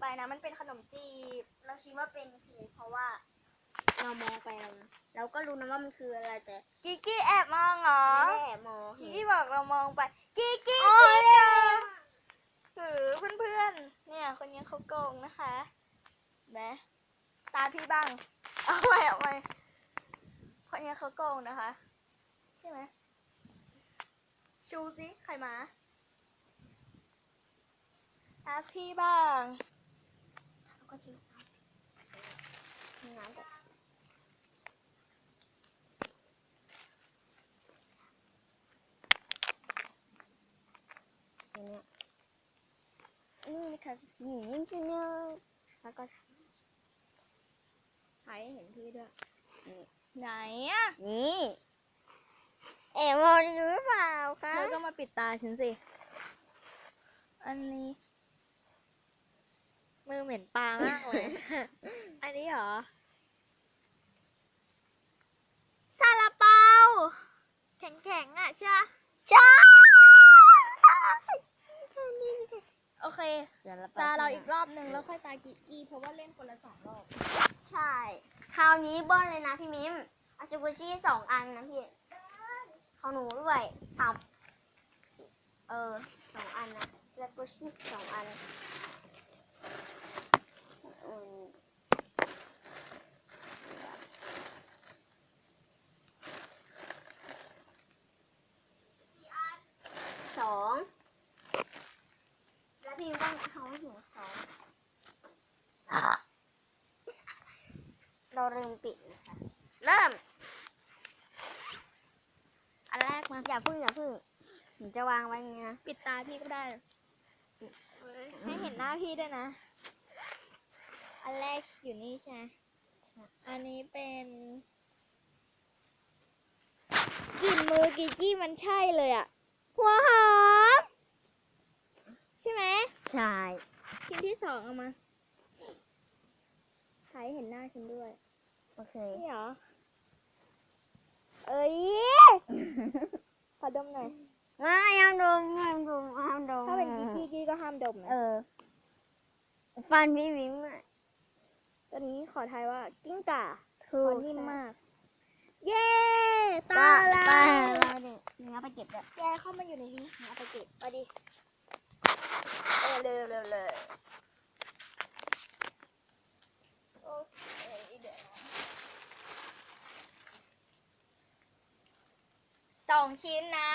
ไปนะ มันเป็นขนมจีบ เราคิดว่าเป็นเค้กเพราะว่า เรามองไปเราเราก็รู้นะว่ามันคืออะไรแต่กิกกี้แอบมองเหรอ ไม่ได้แอบมองกิเห็กนกี้บอกเรามองไป กิกกี้โอ้ยจริงเหรอคือเพื่อนๆ เนี่ย คนนี้เขาโกงนะคะนะตาพี่บ้าง เอาไปเอาไปคนนี้เขาโกงนะคะ ใช่ไหมชูสิใครมาตาพี่บ้าง เราก็ชิมน้ำแต่อันเนี้ยนี่นะคะหนียิ้มชาแนลแล้วก็ถ่ายให้เห็นพี่ด้วยไหนอะนี่เอ๋มองดูหรือเปล่าคะเธอก็มาปิดตาฉันสิ อันนี้ มือเหม็นปลามากเลย อันนี้เหรอซาลาเปา แข็งๆอะใช่ปะใช่โอเคตาเราอีกรอบหนึ่งแล้วค่อยตากิกกี้เพราะว่าเล่นคนละสองรอบ ใช่ คราวนี้เบิ้ลเลยนะพี่มิมอาชูกุชิสองอันนะพี่ของหนูด้วยสามเออสองอันนะแล้วกุชิสองอัน สองแล้วพี่มิมต้องเอาให้ถึงสองเราลืมปิดนะคะเริ่ม อันแรกมาอย่าพึ่งอย่าพึ่งหนูจะวางไว้อย่างเงี้ย ปิดตาพี่ก็ได้ ให้เห็นหน้าพี่ด้วยนะ อันแรกอยู่นี่ใช่ไหมอันนี้เป็นกลิ่นมือกิกกี้มันใช่เลยอะหัวหอม ใช่ไหมใช่ชิ้นที่สองเอามาถ่ายให้เห็นหน้าฉันด้วย โอเคนี่เหรอ เอ้ย ขอดมหน่อย ไม่ห้ามดมห้ามดมห้ามดมถ้าเป็นกิกกี้กี้ก็ห้ามดมนะเออ ฟันพี่วิมอะตอนนี้ขอทายว่ากิ้งก่าถูขกอนิ่มมาก เย้ตาตาแล้ตาวเราเนี่ยเนื้อไปเก็บด้วยแกเข้ามาอยู่ในนี้เอาไปเก็บไปดิเออเร็วเร็วเลยโอเคเดี๋ยวนะสองชิ้นนะ